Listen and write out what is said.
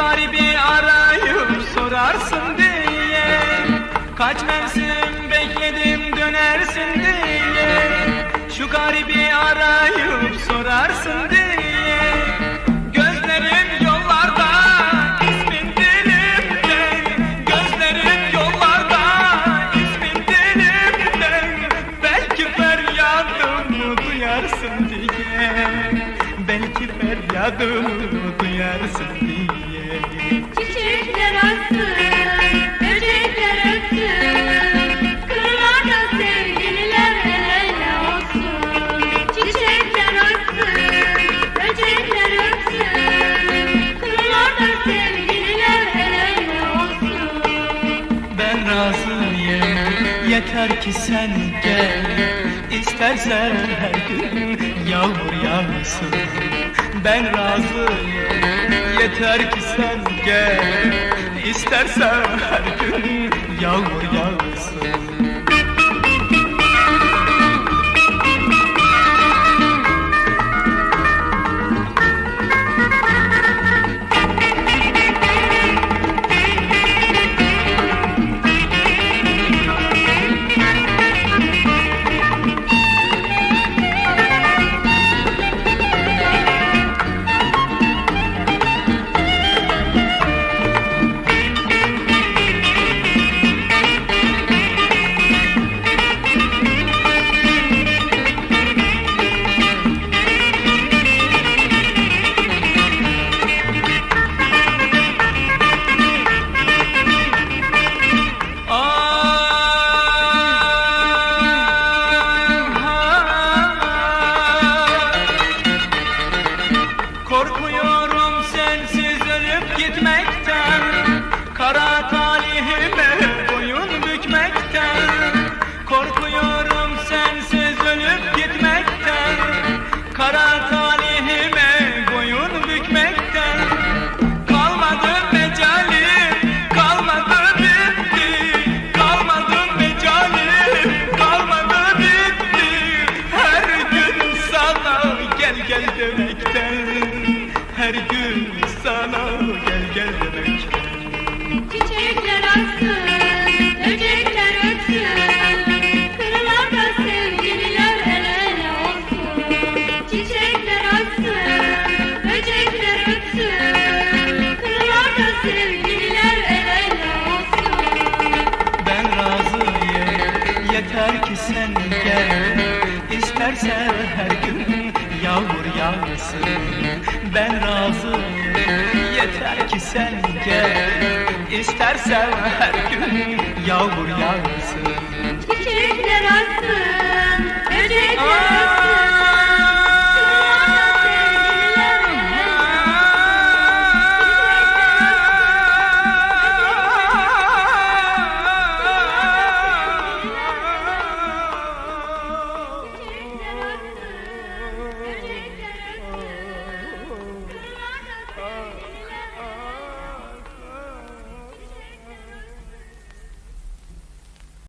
garibi arayıp sorarsın diye. Kaç mevsim bekledim dönersin diye. Şu garibi arayıp sorarsın diye. Duyarsın diye. Belki feryadımı duyarsın diye Yeter ki sen gel. İstersen her gün yağmur yağsın Ben razıyım. Yeter ki sen gel. İstersen her gün yağmur yağsın gitmekten Kara talihime boyun bükmekten. Korkuyorum sensiz ölüp gitmekten Kara talihime boyun bükmekten. Kalmadı mecalim, kalmadı bitti. Kalmadı mecalim, kalmadı bitti. Her gün sana gel gel demekten. Her gün İstersen gel, istersen her gün yağmur yağsın. Ben razıyım, yeter ki sen gel. İstersen her gün yağmur yağsın. Çiçekler açsın, böcekler açsın